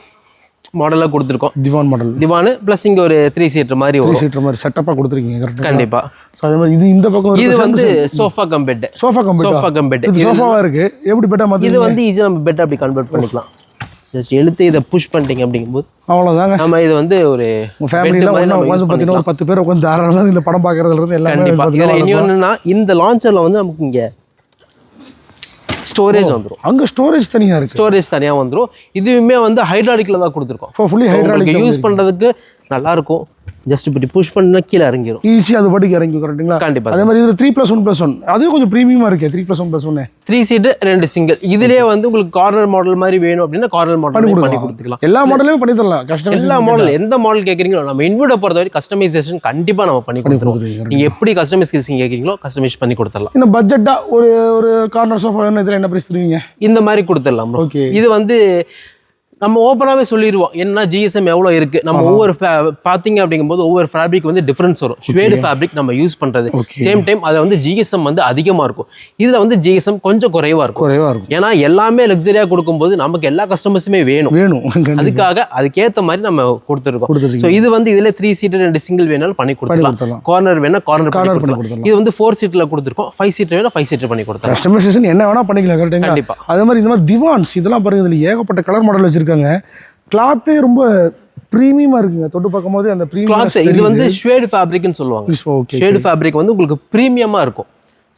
மாடலா கொடுத்துருக்கோம். திவான் மாடல் திவானு ப்ளஸ் இங்க ஒரு த்ரீ சீட்டர் மாதிரி த்ரீ சீட்டர் மாதிரி செட்டப்பாக கொடுத்துருக்கீங்க கரெக்டாக கண்டிப்பா. ஸோ அதே மாதிரி இது இந்த பக்கம் இது வந்து sofa cum bed sofa company sofa cum bed இது சோஃபாவா இருக்கு. எப்படி பெட்டா இது மாத்தி வந்து ஈஸியாக நம்ம பெட் அப்படி கன்வெர்ட் பண்ணிக்கலாம். ஜஸ்ட் எழுத்து இதை புஷ் பண்ணிட்டீங்க அப்படிங்கும்போது அவ்வளோதாங்க நம்ம இது வந்து ஒரு உங்க ஃபேமிலியில் ஒன்றா உட்காந்து பார்த்தீங்கன்னா ஒரு பத்து பேர் உட்காந்து தாராளமாக இந்த படம் பார்க்கறதுல இருந்து எல்லாமே கண்டிப்பா. இதுல பார்த்தீங்கன்னா இனி ஒண்ணுன்னா இந்த லான்ச்சர்ல வந்து நமக்கு இங்க ஸ்டோரேஜ் வந்துரும். அங்கே ஸ்டோரேஜ் தனியாக இருக்கு. ஸ்டோரேஜ் தனியா வந்துரும். இதுவுமே வந்து ஹைட்ராலிக்ல தான் கொடுத்துருக்கோம். ஃபுல்லி ஹைட்ராலிக் யூஸ் பண்றதுக்கு நல்லா இருக்கும் ஜஸ்ட் இப்படி புஷ் பண்ணா கீழே இறங்கிரும். ஈஸி அது பாட்டுக்கு இறங்கி கரெக்ட்டுங்களா கண்டிப்பா அதே மாதிரி இதில் three plus one plus one அதுவும் கொஞ்சம் ப்ரீமியமாக இருக்கு த்ரீ ப்ளஸ் ஒன் ப்ளஸ் ஒன்று த்ரீ சீட்டு ரெண்டு சிங்கிள் இதுலயே வந்து உங்களுக்கு கார்னர் மாடல் மாதிரி வேணும் அப்படின்னா கார்னர் மாடல் பண்ணி கொடுத்துக்கலாம். எல்லா மாடலுமே பண்ணி தரலாம். கஸ்டமர் எல்லா மாடல் எந்த மாடல் கேட்குறீங்களோ நம்ம இன்வெர்ட்டை பொறுத்த வரைக்கும் கஸ்டமைசேஷன் கண்டிப்பா நம்ம பண்ணி கொடுத்துருவோம். கொடுத்துருவீங்க நீங்க எப்படி கஸ்டமைசேஷன் கேட்குறீங்களோ கஸ்டமைஸ் பண்ணி கொடுத்துடலாம். இன்னும் பட்ஜெட்டாக ஒரு ஒரு கார்னர் சோஃபா வேணும் இதில் என்ன ப்ரைஸ் தருவீங்க? இந்த மாதிரி கொடுத்துடலாம். ஓகே இது வந்து நம்ம ஓப்பனாகவே சொல்லிடுவோம் என்ன ஜிஎஸ்எம் எவ்வளோ இருக்கு? நம்ம ஒவ்வொரு பார்த்தீங்க அப்படிங்கும்போது ஒவ்வொரு ஃபேப்ரிக் வந்து டிஃபரன்ஸ் வரும். ஷேடு ஃபேப்ரிக் நம்ம யூஸ் Okay. சேம் டைம் அதை வந்து ஜிஎஸ்எம் வந்து அதிகமா இருக்கும். இதுல வந்து ஜிஎஸ்எம் கொஞ்சம் குறைவா இருக்கும். குறைவாக இருக்கும். ஏன்னா எல்லாமே லக்ஸரியா கொடுக்கும்போது நமக்கு எல்லா கஸ்டமர்ஸுமே வேணும். வேணும். அதுக்காக அதுக்கேத்த மாதிரி நம்ம கொடுத்துருக்கோம். ஸோ இது வந்து இதுல த்ரீ சீட்டர் ரெண்டு சிங்கிள் வேணாலும் பண்ணி கொடுத்துடலாம். கார்னர் வேணா கார்னர் கார்னர் பண்ணி கொடுத்துடலாம். இது வந்து ஃபோர் சீட்ல கொடுத்துருக்கோம். ஃபைவ் சீட்டர் வேணா ஃபைவ் சீட்டர் பண்ணி கொடுத்துக்கலாம் கஸ்டமைசேஷன் என்ன வேணா பண்ணிக்கலாம் கரெக்டுங்களா கண்டிப்பா. அதே மாதிரி இந்த மாதிரி திவான்ஸ் இதெல்லாம் பாருங்க இதில் ஏகப்பட்ட கலர் மாடல் வச்சிருக்காங்க. கிளாத்தே ரொம்ப ப்ரீமியமாக இருக்குங்க. தொட்டு பார்க்கும்போது அந்த கிளாத்ஸ் இது ப்ரீமியம் வந்து ஷேடு ஃபேப்ரிக்னு சொல்லுவாங்க. ஓகே ஷேடு ஃபேப்ரிக் வந்து உங்களுக்கு ப்ரீமியமாக இருக்கும்.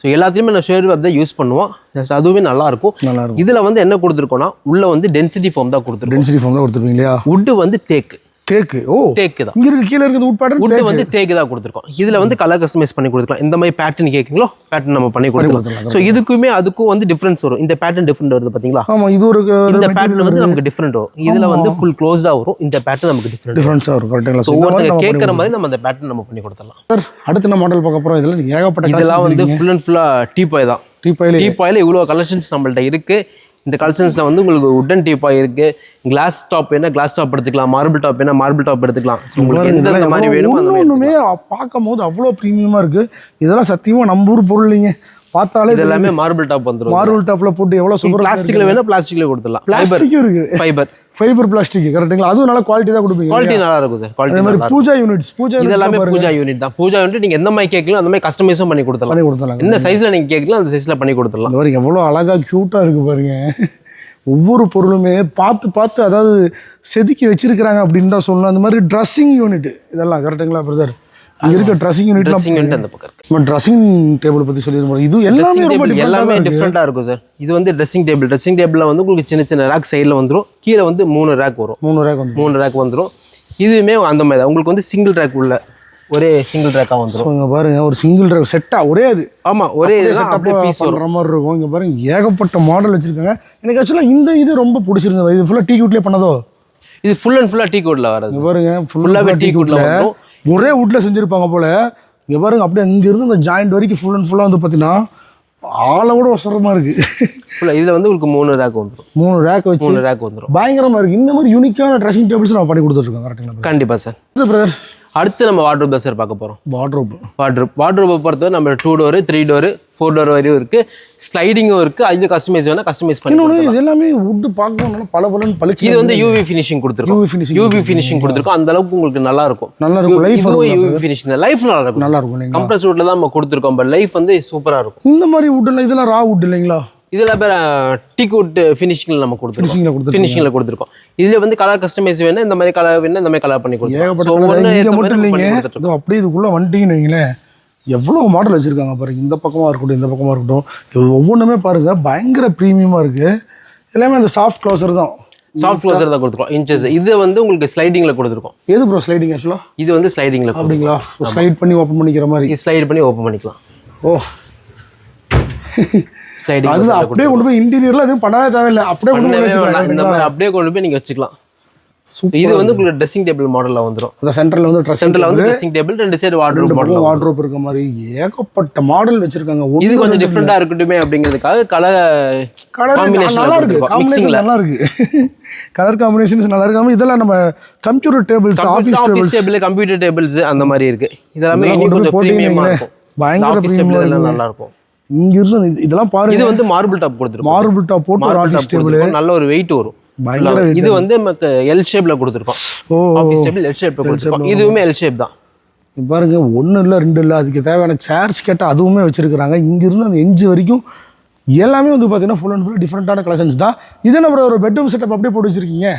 ஸோ எல்லாத்தையுமே நான் ஷேர் தான் யூஸ் பண்ணுவோம். Just அதுவுமே நல்லா இருக்கும். நல்லா இருக்கும். இதுல வந்து என்ன கொடுத்துருக்கோம்னா உள்ள வந்து டென்சிட்டி ஃபார்ம் தான் கொடுத்துருக்கோம். டென்சிட்டி ஃபார்ம் தான் கொடுத்துருப்பீங்க இல்லையா? வுட்டு வந்து தேக்கு தேக்கு. ஓ தேக்கு தான். இங்க இருக்க கீழே இருக்கிறது உட் பேட்டர்ன் வுட்டு வந்து தேக்கு தான் கொடுத்துருக்கோம். இதுல வந்து கலர் கஸ்டமைஸ் பண்ணி கொடுத்துக்கலாம் இந்த மாதிரி பேட்டர்ன் கேட்குங்களோ பேட்டர்ன் நம்ம பண்ணி கொடுத்துக்கலாம் ஸோ இதுக்குமே அதுக்கும் வந்து டிஃப்ரென்ஸ் வரும். இந்த பேட்டர்ன் டிஃப்ரெண்ட் வருது பாத்தீங்களா? ஆமா இது ஒரு இந்த பேட்டர்ன் வந்து நமக்கு டிஃப்ரெண்ட் வரும். இதுல வந்து ஃபுல் க்ளோஸ்டா வரும். இந்த பேட்டர்ன் நமக்கு டிஃப்ரெண்ட் டிஃபரன்ஸாக இருக்கும் கரெக்டுங்களா ஸோ ஒவ்வொருத்தங்க கேட்குற மாதிரி நம்ம அந்த பேட்டர்ன் நம்ம பண்ணி கொடுத்துடலாம். சார் அடுத்த என்ன மாடல் பார்க்க போறோம்? இதில் ஏகப்பட்ட இதெல்லாம் வந்து ஃபுல் அண்ட் ஃபுல்லா டீ பாய் தான். டீப்பாயிலே டீ பாயில் இவ்வளோ கலெக்ஷன்ஸ் நம்மள்ட்ட இருக்கு. இந்த கலெக்ஷன்ஸ்ல வந்து உங்களுக்கு உட்டன் டீ பாய் இருக்கு. கிளாஸ் டாப் என்ன? கிளாஸ் டாப் எடுத்துக்கலாம். மார்பிள் டாப் என்ன? மார்பிள் டாப் எடுத்துக்கலாம். உங்களுக்கு எந்த மாதிரி வேணுமோ ஒன்றுமே பார்க்கும் போது அவ்வளோ ப்ரீமியமாக இருக்கு. இதெல்லாம் சத்தியமாக நம்ம ஊர் பொருள் இல்லைங்க. பார்த்தாலே இது எல்லாமே மார்பிள் டாப் வந்துரும். மார்பிள் டாப்ல போட்டு எவ்வளோ சூப்பர் பிளாஸ்டிக்ல வேணா பிளாஸ்டிக்ல கொடுத்துடலாம். பிளாஸ்டிக்கும் இருக்கு. ஃபைபர் ஃபைபர் பிளாஸ்டிக் கரெக்டுங்களா அதுவும் நல்ல குவாலிட்டி தான் கொடுப்பீங்க குவாலிட்டி நல்லா இருக்கும் சார் குவாலிட்டி மாதிரி பூஜா யூனிட்ஸ் பூஜா இது எல்லாமே பூஜா யூனிட் தான். பூஜா யூனிட் நீங்க எந்த மாதிரி கேட்கலாம் அந்த மாதிரி கஸ்டமைஸும் பண்ணி கொடுத்துடலாம். பண்ணி கொடுத்துடலாங்க. என்ன சைஸ்ல நீங்க கேட்கலாம் அந்த சைஸ்ல பண்ணி கொடுத்துடலாம். மாதிரி எவ்வளோ அழகா க்யூட்டாக இருக்கு பாருங்க. ஒவ்வொரு பொருளுமே பார்த்து பார்த்து அதாவது செதுக்கி வச்சிருக்கிறாங்க அப்படின்னு தான் சொல்லணும். அந்த மாதிரி ட்ரெஸ்ஸிங் யூனிட் இதெல்லாம் கரெக்டுங்களா பிரதர் இங்க இருக்க ட்ரெஸ்ஸிங் யூனிட்லாம் ட்ரெஸ்ஸிங் யூனிட் அந்த பக்கம் இருக்கு. நம்ம ட்ரெஸ்ஸிங் டேபிள் பத்தி சொல்லியிருப்போம் இது எல்லாமே ரொம்ப எல்லாமே டிஃப்ரெண்டா இருக்கும் சார் இது வந்து ட்ரெஸ்ஸிங் டேபிள் ட்ரெஸ்ஸிங் டேபிள்ல வந்து உங்களுக்கு சின்ன சின்ன ரேக் சைடுல வந்துரும். கீழே வந்து மூணு ரேக் வரும். மூணு ரேக் வந்து மூணு ரேக் வந்துரும். இதுவுமே அந்த மாதிரி தான். உங்களுக்கு வந்து சிங்கிள் ரேக் உள்ள ஒரே சிங்கிள் ரேக்கா வந்துரும். ஸோ இங்க பாருங்க ஒரு சிங்கிள் ரேக் செட்டா ஒரே அது ஆமா ஒரே இதுதான் அப்படியே பீஸ் வரும். பண்ற மாதிரி இருக்கும். இங்க பாருங்க ஏகப்பட்ட மாடல் வச்சிருக்காங்க. எனக்கு ஆக்சுவலாக இந்த இது ரொம்ப பிடிச்சிருந்தது. இது ஃபுல்லாக டீ குட்லேயே பண்ணதோ? இது ஃபுல் அண்ட் ஃபுல்லா டீ கோட்ல வராது பாருங்க ஃபுல்லாவே ஃபுல்லாக டீ கோட்ல வந்துரும். ஒரே வுட்ல செஞ்சிருப்பாங்க போல. இங்க பாருங்க அப்படியே அங்க இருந்து இந்த ஜாயிண்ட் வரைக்கும் ஃபுல் அண்ட் ஃபுல்லாக வந்து பார்த்தீங்கன்னா ஆளை கூட ஒசரமா இருக்கு. ஃபுல்லா இதுல வந்து உங்களுக்கு மூணு ரேக் வந்துரும். மூணு ரேக் வச்சு மூணு ரேக் வந்துரும். பயங்கரமா இருக்கு. இந்த மாதிரி யூனிக்கான ட்ரெஸ்ஸிங் டேபிள்ஸ் நம்ம பண்ணி கொடுத்துருக்கோம் கரெக்டுங்களா கண்டிப்பா சார் பிரதர் அடுத்து நம்ம வார்ட்ரோப் தான் சார் பார்க்க போறோம். வாட்ரோப் வார்ட்ரோப் வார்ட்ரோப்பை பொறுத்தவரை நம்ம two door three door four door வரையும் இருக்கு. ஸ்லைடிங்கும் இருக்கு. அது கஸ்டமைஸ் வேணா கஸ்டமைஸ் பண்ணி இது எல்லாமே வுட்டு பார்க்கணும் பல பலன்னு பளிச்சு இது வந்து யூவி ஃபினிஷிங் கொடுத்துருக்கோம். UV finishing யூவி ஃபினிஷிங் கொடுத்துருக்கோம். அந்த அளவுக்கு உங்களுக்கு நல்லா இருக்கும். நல்லா இருக்கும். லைஃப் யூவி ஃபினிஷிங் லைஃப் நல்லா இருக்கும். நல்லா இருக்கும். கம்ப்ரஸ் வுட்ல தான் நம்ம கொடுத்துருக்கோம் பட் லைஃப் வந்து சூப்பரா இருக்கும். இந்த மாதிரி வுட்டில் இதெல்லாம் ரா வுட் இல்லைங்களா? இதுல பேர் டீ குட் ஃபினிஷிங்ல நம்ம கொடுத்துருக்கோம். ஃபினிஷிங்கில் கொடுத்துருக்கோம். இதுல வந்து கலர் கஸ்டமைஸ் வேணும் இந்த மாதிரி கலர் வேணும் இந்த மாதிரி கலர் பண்ணி கொடுத்துருக்கோம். மட்டும் இல்லைங்க. அப்படியே இதுக்குள்ள வந்துட்டீங்கன்னு வைங்களேன். எவ்வளோ மாடல் வச்சிருக்காங்க பாருங்க. இந்த பக்கமா இருக்கட்டும் இந்த பக்கமா இருக்கட்டும். ஒவ்வொன்றுமே பாருங்க. பயங்கர ப்ரீமியமா இருக்கு. எல்லாமே அந்த சாஃப்ட் க்ளோசர் தான். சாஃப்ட் க்ளோசர் தான் கொடுத்துருக்கோம். இன்ச்சஸ் இது வந்து உங்களுக்கு ஸ்லைடிங்ல கொடுத்துருக்கோம். எது ப்ரோ ஸ்லைடிங் ஆக்சுவலாக இது வந்து ஸ்லைடிங்ல அப்படிங்களா? ஸ்லைட் பண்ணி ஓப்பன் பண்ணிக்கிற மாதிரி. ஸ்லைட் பண்ணி ஓப்பன் பண்ணிக்கலாம். ஓ. ஸ்லைடிங் அது அப்படியே கொண்டு போய் இன்டீரியர்ல எதுவும் பண்ணவே தேவையில்லை. அப்படியே கொண்டு போய் அப்படியே கொண்டு போய் நீங்க வச்சுக்கலாம். இது வந்து உங்களுக்கு ட்ரெஸ்ஸிங் டேபிள் மாடல்ல வந்துரும். அந்த சென்டர்ல வந்து சென்டர்ல வந்து ட்ரெஸ்ஸிங் டேபிள் ரெண்டு சைடு வார்ட்ரோப் மாடல் வார்ட்ரோப் இருக்க மாதிரி ஏகப்பட்ட மாடல் வச்சிருக்காங்க. இது கொஞ்சம் டிஃப்ரெண்டா இருக்கட்டுமே அப்படிங்கிறதுக்காக கலர் நல்லா இருக்கு. காம்பினேஷன். நல்லா இருக்கு. கலர் காம்பினேஷன்ஸ் நல்லா இருக்காம இதெல்லாம் நம்ம computer tables tables table computer tables அந்த மாதிரி இருக்கு. இதெல்லாமே கொஞ்சம் ப்ரீமியமா இருக்கும். பயங்கர. நல்லா இருக்கும். இங்க இருந்து இது- இதெல்லாம் பாருங்க. இது வந்து மார்பிள் டாப் கொடுத்துருக்கோம். மார்பிள் டாப் போட்டு ஆஃபீஸ் டாப் டேபிள் நல்ல ஒரு வெயிட் வரும். பயங்கர. இது வந்து நமக்கு எல் ஷேப்ல கொடுத்துருக்கோம். ஓ. ஆஃபீஸ் டேபிள் எல் ஷேப்ல கொடுத்துருக்கோம். இதுவுமே எல் ஷேப் தான். பாருங்க ஒண்ணு இல்ல ரெண்டு இல்ல. அதுக்கு தேவையான சேர்ஸ் கேட்டால் அதுவுமே வச்சிருக்காங்க இங்க இருந்து அந்த எஞ்சி வரைக்கும் எல்லாமே வந்து பார்த்தீங்கன்னா ஃபுல் அண்ட் ஃபுல் டிஃப்ரெண்டான கலெக்ஷன்ஸ் தான். இது bro, ஒரு பெட்ரூம் செட்டப் அப்படியே போட்டு வச்சிருக்கீங்க?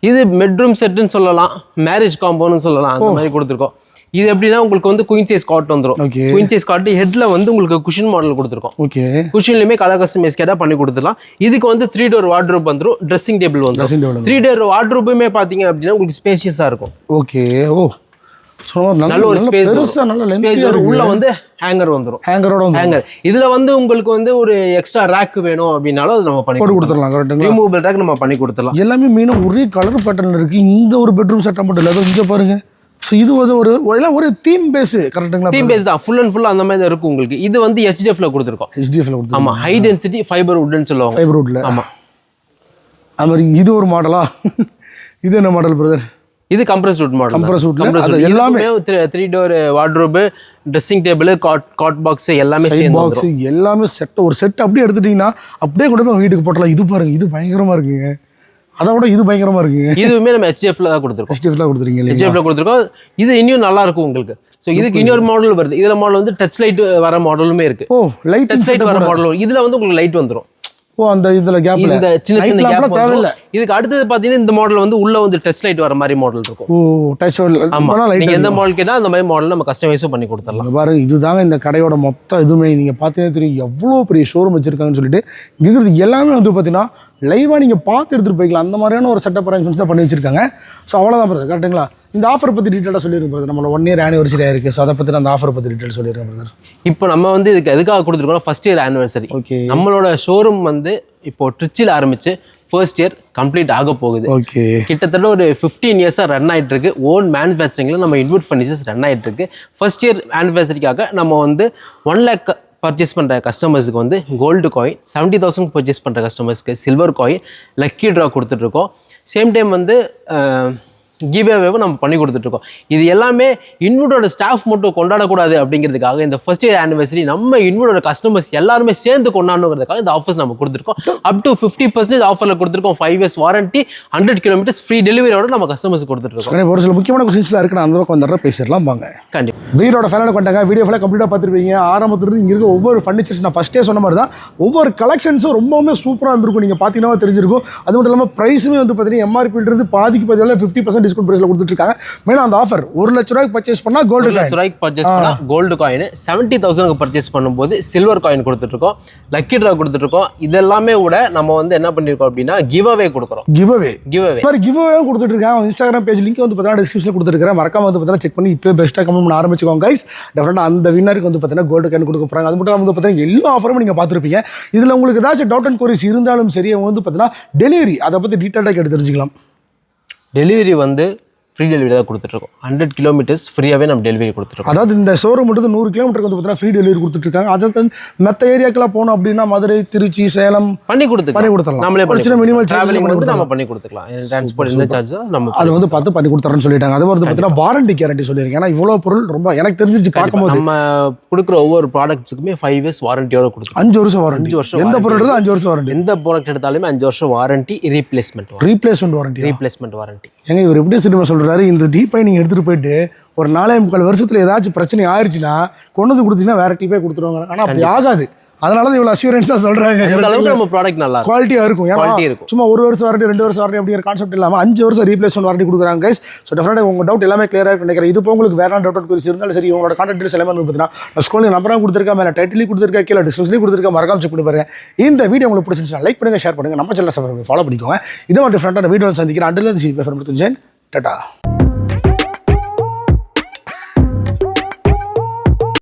இது பெட்ரூம் செட்டுன்னு சொல்லலாம். மேரேஜ் காம்பவுண்ட்னு சொல்லலாம். அந்த மாதிரி கொடுத்துருக்கோம். இது எப்படின்னா உங்களுக்கு வந்து குயின் சைஸ் காட் வந்துரும். ஓகே குயின் சைஸ் காட் ஹெட்ல வந்து உங்களுக்கு குஷன் மாடல் கொடுத்துருக்கோம். ஓகே குஷன்லயுமே கலர் கஸ்டமைஸ் கேட்டா பண்ணி கொடுத்துடலாம். இதுக்கு வந்து த்ரீ டோர் வார்ட்ரோப் வந்துரும். Dressing table table three door வார்ட்ரோப்புமே பாத்தீங்க அப்படின்னா உங்களுக்கு ஸ்பேஷியஸா இருக்கும். ஓகே ஓ. நல்ல ஒரு ஸ்பேஸ் நல்ல ஸ்பேஸ் உள்ள வந்து ஹேங்கர் வந்துரும். ஹேங்கரோட ஹேங்கர் இதுல வந்து உங்களுக்கு வந்து ஒரு எக்ஸ்ட்ரா ரேக் வேணும் அப்படின்னாலும் அது நம்ம பண்ணி கொடுத்துடலாம் கரெக்ட்டுங்களா ரிமூவபிள் ரேக் நம்ம பண்ணி கொடுத்துடலாம். எல்லாமே மெயினாக ஒரே கலர் பேட்டர்ல இருக்கு. இந்த ஒரு பெட்ரூம் செட்டப் மட்டும் இல்லை இங்க பாருங்க. ஸோ இது வந்து ஒரு எல்லாம் ஒரு தீம் பேஸ் கரெக்ட்டுங்களா டீம் பேஸ் தான். ஃபுல் அண்ட் ஃபுல் அந்த மாதிரி தான் இருக்கும் உங்களுக்கு. இது வந்து ஹெச்டிஎஃப்ல கொடுத்துருக்கோம். ஹெச்டிஎஃப்ல கொடுத்து ஆமா ஹை டென்சிட்டி ஃபைபர் வுட்னு சொல்லுவாங்க. ஃபைபர் வுட்ல ஆமா. அது மாதிரி இது ஒரு மாடலா இது என்ன மாடல் பிரதர் இது கம்ப்ரஸ் வுட் மாடல் wood ல? அது எல்லாமே three door wardrobe dressing table cot cot box எல்லாமே சேர்ந்து பாக்ஸ் எல்லாமே செட் ஒரு செட் அப்படியே எடுத்துட்டீங்கன்னா அப்படியே போய் வீட்டுக்கு போட்டலாம். இது பாருங்க இது பயங்கரமா இருக்குங்க. அதை விட இது பயங்கரமா இருக்குங்க இதுவுமே நம்ம ஹெச்டிஎஃப்ல தான் கொடுத்துருக்கோம். ஹெச்டிஎஃப்ல கொடுத்துருக்கீங்க ஹெச்டிஎஃப்ல கொடுத்துருக்கோம். இது இன்னும் நல்லா இருக்கும் உங்களுக்கு. ஸோ இதுக்கு இன்னொரு மாடல் வருது. இதுல மாடல் வந்து டச் லைட் வர மாடலுமே இருக்கு. ஓ லைட் டச் லைட் வர மாடல் இதுல வந்து உங்களுக்கு லைட் வந்துரும். ஓ அந்த இதுல கேப்ல இந்த சின்ன சின்ன கேப் தேவையில்ல. இதுக்கு அடுத்தது பாத்தீங்கன்னா இந்த மாடல் வந்து உள்ள வந்து டச் லைட் வர மாதிரி மாடல் இருக்கும். ஓ டச் ஆமா. லைட் நீங்க எந்த மாடல் கேட்டா அந்த மாதிரி மாடல் நம்ம கஸ்டமைஸும் பண்ணி கொடுத்துடலாம். இங்க பாரு இதுதாங்க இந்த கடையோட மொத்த இதுவுமே. நீங்கள் பார்த்தீங்கன்னா தெரியும் எவ்வளோ பெரிய ஷோரூம் வச்சிருக்காங்கன்னு சொல்லிட்டு. இங்க எல்லாமே வந்து பார்த்தீங்கன்னா லைவாக நீங்கள் பார்த்து எடுத்துகிட்டு போய்க்கலாம். அந்த மாதிரியான ஒரு செட்டப் அரேஞ்ச்மெண்ட்ஸ் தான் பண்ணி வச்சிருக்காங்க. ஸோ அவ்வளோதான் பிரதர் கரெக்ட்டுங்களா இந்த ஆஃபர் பற்றி டீட்டெயிலாக சொல்லியிருக்கேன் பிரதர் நம்மளோட ஒன் இயர் ஆனிவர்சரி ஆயிருக்கு. ஸோ அதை பற்றி அந்த ஆஃபர் பற்றி டீட்டெயில் சொல்லியிருக்கேன் பிரதர் இப்போ நம்ம வந்து இதுக்கு எதுக்காக கொடுத்துருக்கோம் ஃபர்ஸ்ட் இயர் ஆனிவர்சரி ஓகே நம்மளோட ஷோரூம் வந்து இப்போ ட்ரிச்சில் ஆரம்பிச்சு ஃபர்ஸ்ட் இயர் கம்ப்ளீட் ஆக போகுது. ஓகே கிட்டத்தட்ட ஒரு ஃபிஃப்டீன் இயர்ஸாக ரன் ஆயிட்டு இருக்கு ஓன் மேனுஃபேக்சரிங்கில் நம்ம இன்வெர்ட் ஃபர்னிச்சர்ஸ் ரன் ஆயிட்டு இருக்கு ஃபர்ஸ்ட் இயர் ஆனிவர்சரிக்காக நம்ம வந்து ஒன் லேக் பர்ச்சேஸ் பண்ணுற கஸ்டமர்ஸுக்கு வந்து gold coin seventy thousand purchase பண்ணுற கஸ்டமர்ஸ்க்கு சில்வர் காயின் லக்கி ட்ரா கொடுத்துட்ருக்கோம் சேம் டைம் வந்து கிவ்அவேவும் நம்ம பண்ணி கொடுத்துட்ருக்கோம். இது எல்லாமே இன்வெர்டோட ஸ்டாஃப் மட்டும் கொண்டாடக்கூடாது அப்படிங்கிறதுக்காக இந்த ஃபர்ஸ்ட் இயர் ஆனிவர்சரி நம்ம இன்வெர்டோட கஸ்டமர்ஸ் எல்லாருமே சேர்ந்து கொண்டாடணுங்கிறதுக்காக இந்த ஆஃபர்ஸ் நம்ம கொடுத்துருக்கோம். அப் டு ஃபிஃப்டி பர்சன்டேஜ் ஆஃபரில் கொடுத்துருக்கோம். Five years warranty hundred kilometres free டெலிவரியோட நம்ம கஸ்டமர்ஸ் கொடுத்துட்ருக்கோம். எனக்கு ஒரு சில முக்கியமான கொஸ்டின்ஸ்லாம் இருக்கு. நான் அந்த பக்கம் வந்துடுற பேசிடலாம் வாங்க. கண்டிப்பாக வீடோட ஃபேனோட கொண்டாங்க. வீடியோ ஃபுல்லாக கம்ப்ளீட்டாக பார்த்துருப்பீங்க. ஆரம்பத்துலேருந்து இங்கே இருக்க ஒவ்வொரு ஃபர்னிச்சர்ஸ் நான் ஃபஸ்ட்டே சொன்ன மாதிரி தான் ஒவ்வொரு கலெக்ஷன்ஸும் ரொம்பவுமே சூப்பராக இருந்திருக்கும். நீங்கள் பார்த்தீங்கன்னா தெரிஞ்சிருக்கும். அது மட்டும் இல்லாமல் ப்ரைஸுமே வந்து பார்த்தீங்கன்னா எம்ஆர்பியிலிருந்து பாதிக்கு பதிலாக ஃபிஃப்டி பர்சன்ட் டிஸ்கவுண்ட் ப்ரைஸில் கொடுத்துட்ருக்காங்க. மெயினாக அந்த ஆஃபர் ஒரு லட்ச ரூபாய்க்கு பர்ச்சேஸ் பண்ணால் கோல்டு லட்ச ரூபாய்க்கு பர்ச்சேஸ் பண்ணா கோல்டு காயின் செவன்ட்டி தௌசண்ட்க்கு பர்ச்சேஸ் பண்ணும்போது சில்வர் காயின் கொடுத்துட்ருக்கோம். லக்கி ட்ரா கொடுத்துட்ருக்கோம். இதெல்லாமே கூட நம்ம வந்து என்ன பண்ணியிருக்கோம் அப்படின்னா கிவ் அவே கொடுக்குறோம். கிவ் அவே கிவ் அவே மாதிரி கிவ் அவே கொடுத்துட்டு இருக்காங்க இன்ஸ்டாகிராம் பேஜ் லிங்க் வந்து பார்த்தீங்கன்னா டிஸ்கிரிப்ஷனில் கொடுத்துருக்கேன் மறக்காம வந்து பார்த்தீங்கன்னா செக் பண்ணி இப்போ பெஸ்ட்டாக கமெண்ட் பண்ண ஆரம்பிச்சுக்கோங்க கைஸ் டெஃபினட்டாக அந்த வின்னருக்கு வந்து பார்த்தீங்கன்னா கோல்டு கேன் கொடுக்க போகிறாங்க அது மட்டும் வந்து பார்த்தீங்கன்னா எல்லா ஆஃபரும் நீங்கள் பார்த்துருப்பீங்க. இதில் உங்களுக்கு ஏதாச்சும் டவுட் அண்ட் கோரிஸ் இருந்தாலும் சரி அவங்க வந்து பார்த்தீங்கன்னா டெலிவரி அதை பற்றி டீட்டெயிலாக கேட்டு தெரிஞ்சுக்கலாம். டெலிவரி வந்து ஃப்ரீ டெலிவரி தான் கொடுத்துட்ருக்கோம் ஹண்ட்ரட் கிலோமீட்டர்ஸ் ஃப்ரீயாகவே நம்ம டெலிவரி கொடுத்துருக்கோம் அதாவது இந்த ஷோரூம் மட்டும் நூறு கிலோமீட்டருக்கு வந்து பார்த்தீங்கன்னா ஃப்ரீ டெலிவரி கொடுத்துட்டு இருக்காங்க அதை மற்ற ஏரியாக்கெல்லாம் போனோம் அப்படின்னா மதுரை திருச்சி சேலம் பண்ணி பண்ணி கொடுத்துக்கலாம் கொடுத்துடலாம். நம்மளே மினிமல் ட்ராவலிங் சார்ஜ் மட்டும் நம்ம பண்ணி கொடுத்துக்கலாம். டிரான்ஸ்போர்ட் என்ன சார்ஜ் நம்ம அது வந்து பார்த்து பண்ணி கொடுத்துறேன்னு சொல்லிட்டாங்க. அது வந்து பார்த்தீங்கன்னா வாரண்டி கேரண்டி சொல்லியிருக்கேன் ஏன்னா இவ்வளோ பொருள் ரொம்ப எனக்கு தெரிஞ்சிச்சு பார்க்கும்போது. நம்ம கொடுக்குற ஒவ்வொரு ப்ராடக்ட்ஸுக்குமே ஃபைவ் இயர்ஸ் வாரண்டியோட கொடுத்துருக்கோம் அஞ்சு வருஷம் வாரண்டி அஞ்சு வருஷம் எந்த. பொருள் அஞ்சு வருஷம் வாரண்டி எந்த ப்ராடக்ட் எடுத்தாலுமே அஞ்சு வருஷம் warranty replacement replacement warranty replacement warranty ஏங்க இவர் எப்படி சினிமா சொல்றாரு இந்த டீப்பை நீங்கள் எடுத்துகிட்டு போயிட்டு ஒரு நாலே முக்கால் வருஷத்தில் ஏதாச்சும் பிரச்சனை ஆயிடுச்சுன்னா கொண்டு வந்து கொடுத்தீங்கன்னா வேற டீப்பே கொடுத்துருவாங்க. ஆனால் அப்படி ஆகாது. அதனால தான் இவ்வளோ அஷூரன்ஸாக சொல்கிறாங்க நம்ம ப்ராடக்ட் நல்லா குவாலிட்டியாக இருக்கும். ஏன்னா சும்மா ஒரு வருஷம் வாரண்டி ரெண்டு வருஷம் வாரண்டி அப்படிங்கிற கான்செப்ட் இல்லாமல் அஞ்சு வருஷம் ரீப்ளேஸ்மெண்ட் வாரண்டி கொடுக்குறாங்க கைஸ் ஸோ டெஃபினட்டாக உங்கள் டவுட் எல்லாமே கிளியராக நினைக்கிறேன். இது உங்களுக்கு வேற டவுட் குறிச்சு இருந்தாலும் சரி உங்களோட கான்டாக்ட் டீல்ஸ் எல்லாமே பார்த்தீங்கன்னா ஸ்கூலில் நம்பராக கொடுத்துருக்கேன் மேலே டைட்டிலி கொடுத்துருக்கேன் கீழே டிஸ்கிரிப்ஷன்லேயும் கொடுத்துருக்கேன் மறக்காம செக் பண்ணி பாருங்க. இந்த வீடியோ உங்களுக்கு பிடிச்சிருந்துச்சுன்னா லைக் பண்ணுங்க ஷேர் பண்ணுங்க. நம்ம சேனல் ஃபாலோ பண்ணிக்கோங்க. இதே மாதிரி டிஃப்ரெண்டான வீடியோ சந்திக்கிறேன். அண்டில் ടാ